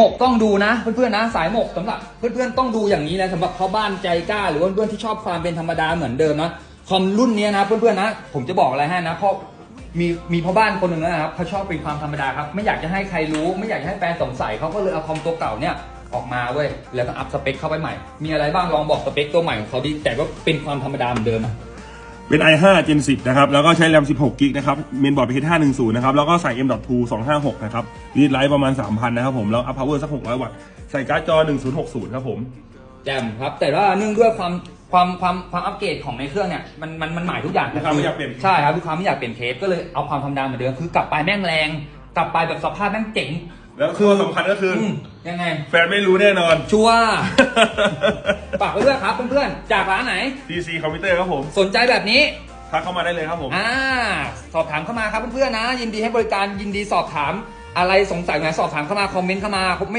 หมกต้องดูนะเพื่อนๆนะสายหมกสำหรับเพื่อนๆต้องดูอย่างนี้นะสำหรับพ่อบ้านใจกล้า หรือว่าเพื่อนๆที่ชอบความเป็นธรรมดาเหมือนเดิมนะคอมรุ่นนี้นะเพื่อนๆนะ ผมจะบอกอะไรให้นะเพราะมีมีพ่อบ้านคนหนึ่งนะครับเขาชอบเป็นความธรรมดาครับไม่อยากจะให้ใครรู้ ไม่อยากจะให้แฟนสงสัยเขาก็เลยเอาคอมตัวเก่าเนี่ยออกมาเว้ยแล้วก็อัพสเปคเข้าไปใหม่ มีอะไรบ้างลองบอกสเปคตัวใหม่ของเขาดิแต่ก็เป็นความธรรมดาเหมือนเดิมนะ เป็น i5 Gen 10 นะครับ แล้วก็ใช้แรม 16กิกนะครับ เมนบอร์ดเป็น510 นะครับ แล้วก็ใส่ M.2 256 นะครับรีดไลท์ประมาณ 3,000 นะครับผม แล้วอัพพาวเวอร์สัก 600 วัตต์ ใส่การ์ดจอ 1060 ครับผม แจ่มครับ แต่ว่าเนื่องด้วยความความความความอัปเกรดของในเครื่องเนี่ยมันมันมันหมายทุกอย่างลูกค้าไม่อยากเปลี่ยน ใช่ครับลูกค้าไม่อยากเปลี่ยนเคสก็เลยเอาความธรรมดาเหมือนเดิมคือกลับไปแม่งแรง กลับไปแบบสภาพแม่งเจ๋งแล้วคือสำคัญก็คือออืมยังไง แฟนไม่รู้แน่นอน ชัวร์ ฝากไว้ด้วยครับเพื่อนๆจากร้านไหน TC คอมพิวเตอร์ครับผม สนใจแบบนี้ทักเข้ามาได้เลยครับผม อ่าสอบถามเข้ามาครับเพื่อนๆนะ ยินดีให้บริการยินดีสอบถามอะไรสงสัยไหนสอบถามเข้ามาคอมเมนต์เข้ามา